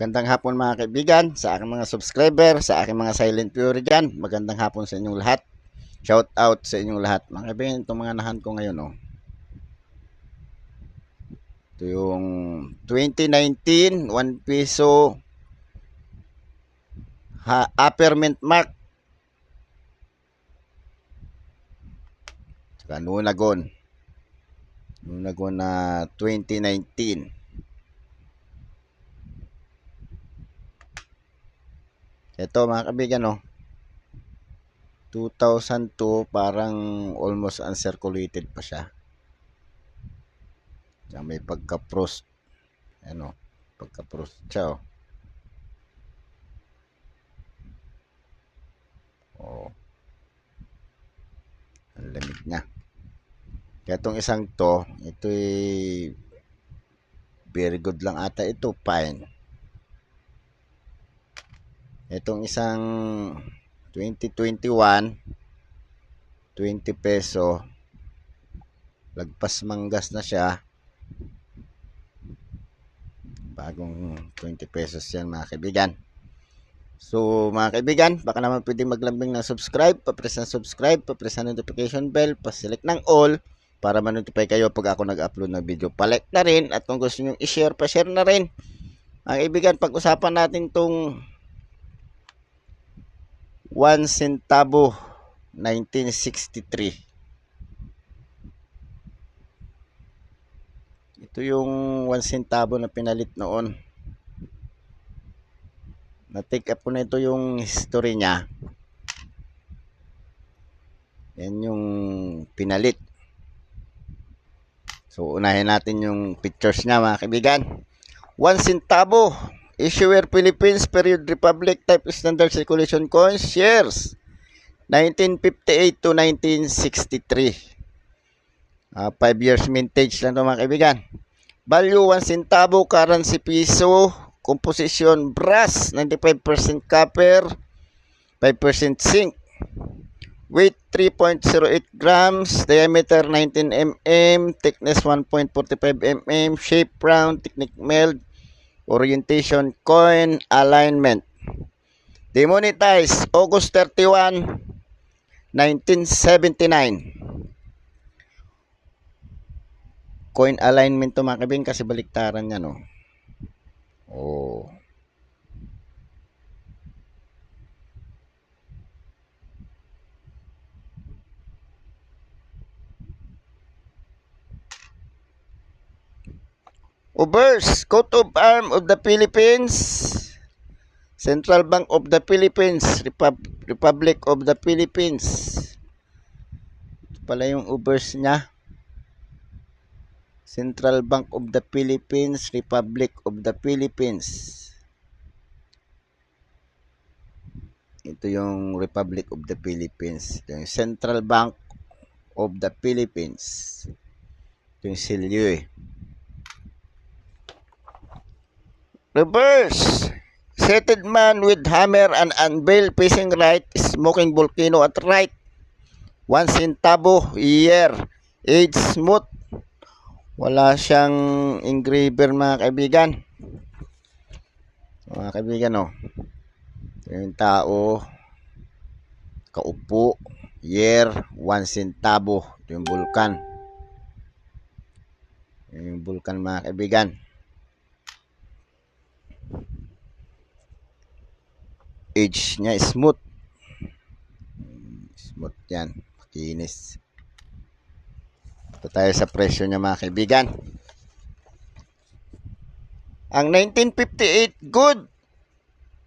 Magandang hapon mga kaibigan, sa aking mga subscriber, sa aking mga silent viewer dyan. Magandang hapon sa inyong lahat. Shout out sa inyong lahat. Mga kaibigan, itong mga nahan ko ngayon. Oh. Ito yung 2019, 1 piso ha, upper mint mark. Saka nunagon. Nunagon na 2019. Ito mga kaibigan, no. 2002 parang almost uncirculated pa siya. Diyan may pagka-frost. Ano, pagka-frost siya, oh. Oh. Ang lamig niya. Kaya itong isang to, ito ay very good lang ata ito, fine. Itong isang 2021 20 peso lagpas manggas na siya. Bagong 20 pesos yan mga kaibigan. So mga kaibigan baka naman pwede maglambing ng subscribe papress ng subscribe papress ng notification bell paselect ng all para ma-notify kayo pag ako nag-upload ng video. Palike na rin at kung gusto nyo i-share pa-share na rin. Mga kaibigan pag-usapan natin tong 1 centavo 1963 ito yung 1 centavo na pinalit noon. Na take up ko na ito yung history niya. Yan yung pinalit. So unahin natin yung pictures niya mga kaibigan. 1 centavo Issuer Philippines Period Republic Type Standard Circulation Coins Shares 1958 to 1963 uh, 5 years vintage lang ito mga kaibigan. Value 1 centavo Currency piso Composition brass 95% copper 5% zinc. Weight 3.08 grams Diameter 19 mm Thickness 1.45 mm Shape round Technique meld orientation coin alignment. Demonetized August 31 1979 coin alignment to mga kaibigan kasi baliktaran niya no oh Ubers, coat of arm of the Philippines, Central Bank of the Philippines, Repub- Republic of the Philippines. Ito pala yung Ubers niya. Central Bank of the Philippines, Republic of the Philippines. Ito yung Republic of the Philippines. Ito yung Central Bank of the Philippines. Ito yung silyo eh. Reverse. Seated man with hammer and anvil facing right, smoking volcano at right. One centavo year. Age smooth. Wala siyang engraver mga kaibigan. Mga kaibigan oh. Yung tao. Kaupo. Year. One centavo. Ito yung vulkan. Yung vulkan mga kaibigan. Age niya smooth. Smooth yan makinis ito tayo sa presyo niya mga kaibigan. Ang 1958 good.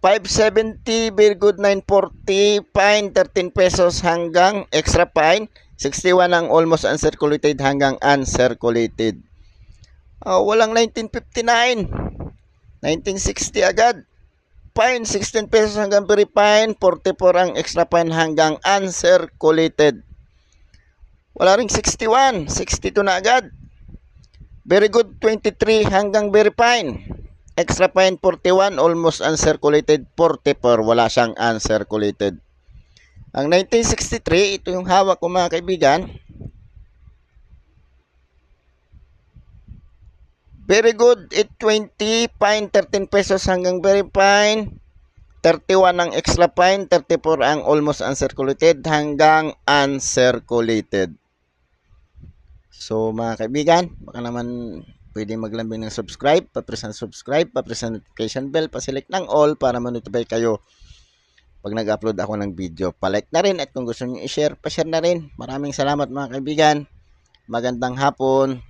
570 very good. 940 fine. 13 pesos hanggang extra fine. 61 ang almost uncirculated hanggang uncirculated. Uh, walang 1959 1960 agad fine 16 pesos hanggang very fine 44 ang extra fine hanggang uncirculated. Wala ring 61 62 na agad. Very good 23 hanggang very fine. Extra fine 41 almost uncirculated 44 wala siyang uncirculated. Ang 1963 ito yung hawak ko mga kaibigan Very good, 820, fine, 13 pesos hanggang very fine. 31 ang extra fine, 34 ang almost uncirculated hanggang uncirculated. So mga kaibigan, baka naman pwede maglambing ng subscribe, papress ng subscribe, papress ng notification bell, paselect ng all para ma-notify kayo pag nag-upload ako ng video. Palike na rin at kung gusto niyo i-share, pa-share na rin. Maraming salamat mga kaibigan. Magandang hapon.